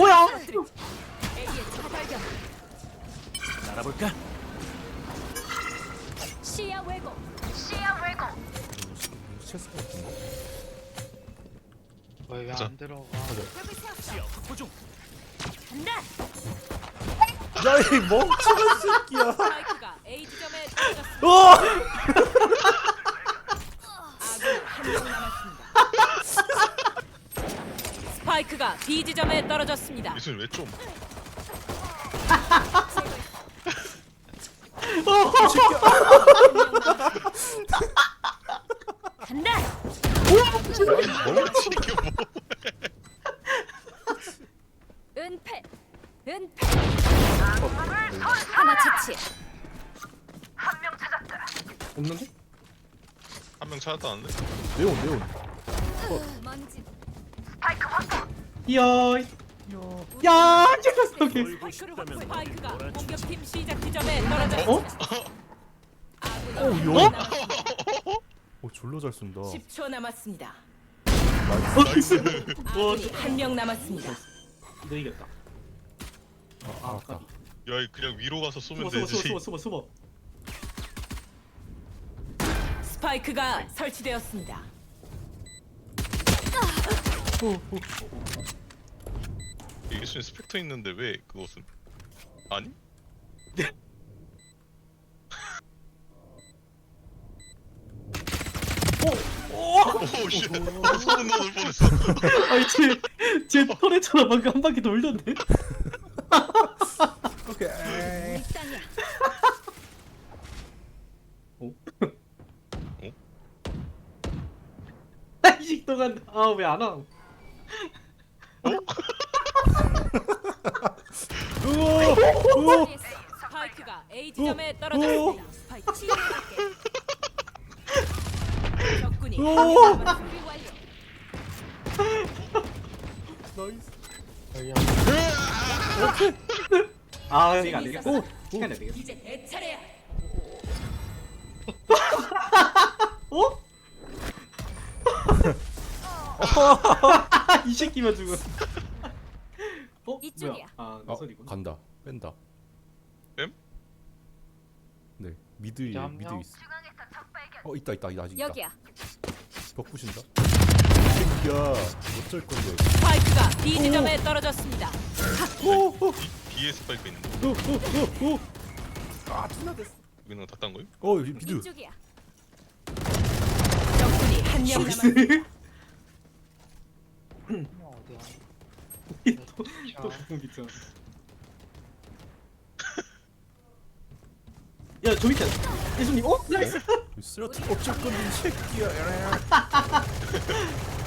뭐야? 날아볼까? 시야 왜곡. 시야 왜곡. 왜. 안 들어가? 벽을 세웠어. 시야 확보 중. 간다. 야이 멍청한 새끼야 스파이크가 A 지점에 떨어졌습니다. 어! 아군 한명 남았습니다. 스파이크가 B 지점에 떨어졌습니다. 미순 왜 좀? 간다. 뭐지 이게 뭐? 은폐. 은폐. 하나 채취. 없는데? 한 명 찾았다는데? 네온 네온 먼지. 이 야야 저기 놀고 싶다면 스파이크가 놀아주지. 공격팀 시작 지점에. 아군이 어? 어? 남았습니다. 오 졸라 잘 쏜다 10초 남았습니다. 나이스 아군이 한 명 남았습니다. 너 이겼다 아 아까 야 그냥 위로 가서 쏘면 숨어 숨어 되지. 숨어 숨어 숨어 스파이크가 설치되었습니다. 미순 스펙터 있는데 왜 그것은? 아니? 오 씨. 소문 나올 뻔했어. 아니 쟤쟤 털에처럼 방금 한 바퀴 돌던데 오케이 일상이야. 한식 동안 아왜 안 와? 우와 스파이크가 A 지점에 떨어졌습니다. 스파이크 치유할게. 적군이 오! 한명 남았습니다. 완료. 나이스 아 이거 안 되겠다 오 시간이 안 이제 내 차례야. 어? 이 새끼만 죽어 어? 이쪽이야. 뭐야 아내 어, 소리구나 간다. 뺀다. 뺨? 네. 미드 이제 한 미드 명? 있어. 어 있다 있다 있다 아직 있다. 여기야. 벽 부신다. 새끼야 어쩔 건데. 스파이크가 B 지점에 떨어졌습니다. B에 스파이크 있는데. 아 존나 됐어 여기는 다 딴 거요? 어 여기 미드. 이쪽이야. 적군이 한명 나이스 남았습니다. 어디야? 또 가끔 있잖아 야 저 밑에 예수님 어? 나이스 쓰러트 어쩔 건데 이 새끼야.